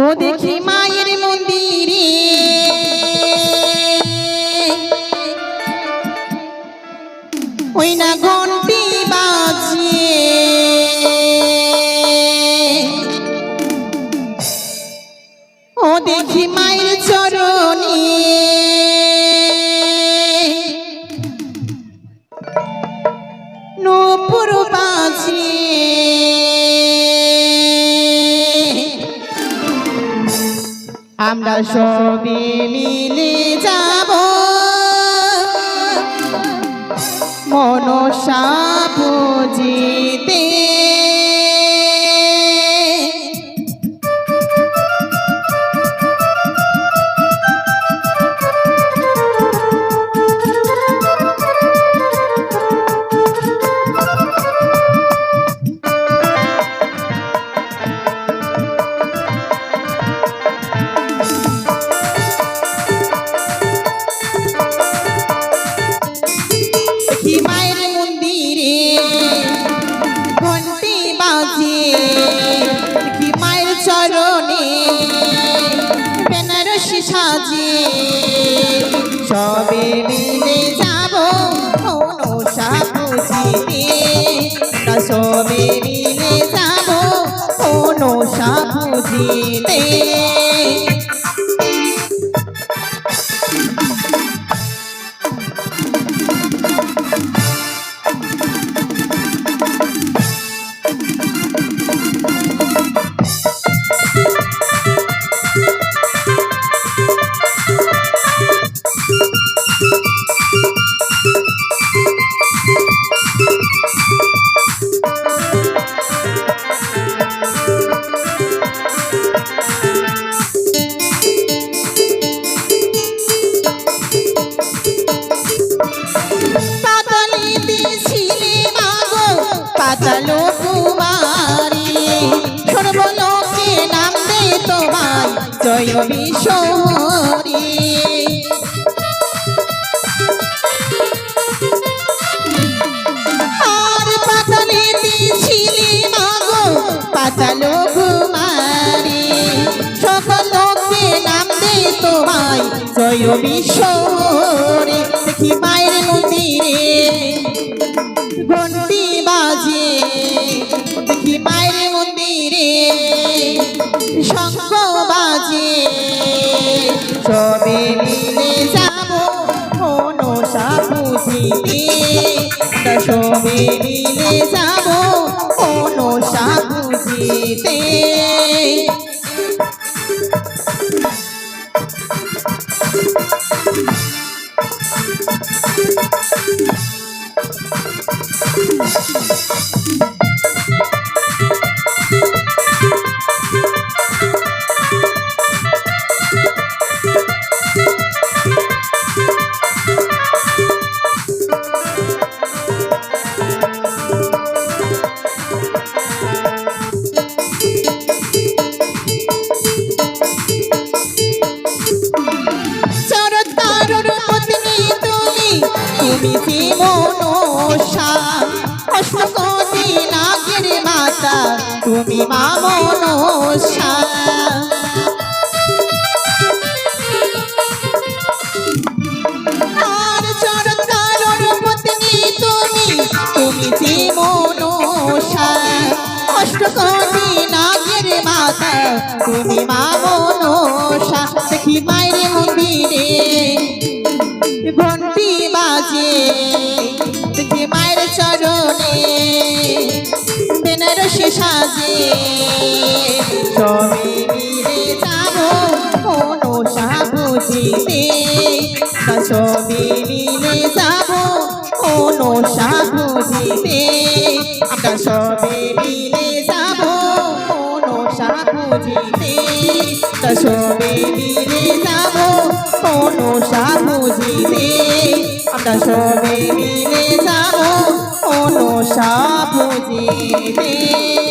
ও দেখি মায়ের মন্দিরে। ওই না ঘন্টি আমরা সবে মিলে যাব। মনসা সবে মিলে যাব পুজিতে আমরা সবে মিলে যাব মনসা Thank পাতালে কুমারী সকল লোকে নাম তোমায়, জয় বিশ্বরী দেখি মায়ের মন্দিরে। ঘন্টি বাজে, দেখি মায়ের মন্দিরে। শঙ্খ বাজে, সবে মিলে যাব মনসা পুজিতে সবে মিলে যাব মনসা চরতারুর তুমি যে মনসা। অষ্টকোটি নাগের মাতা তুমি মা পত্নী তুমি মা মনসা। বেনারসি সাজে। সবে মিলে যাব মনসা বুঝিতে সবে মিলে যাব মনসা বুঝিতে আমরা সবে মিলে যাব মনসা বুঝিতে সবে মিলে যাব মনসা বুঝিতে আমরা সবে মিলে মনসা বুঝিতে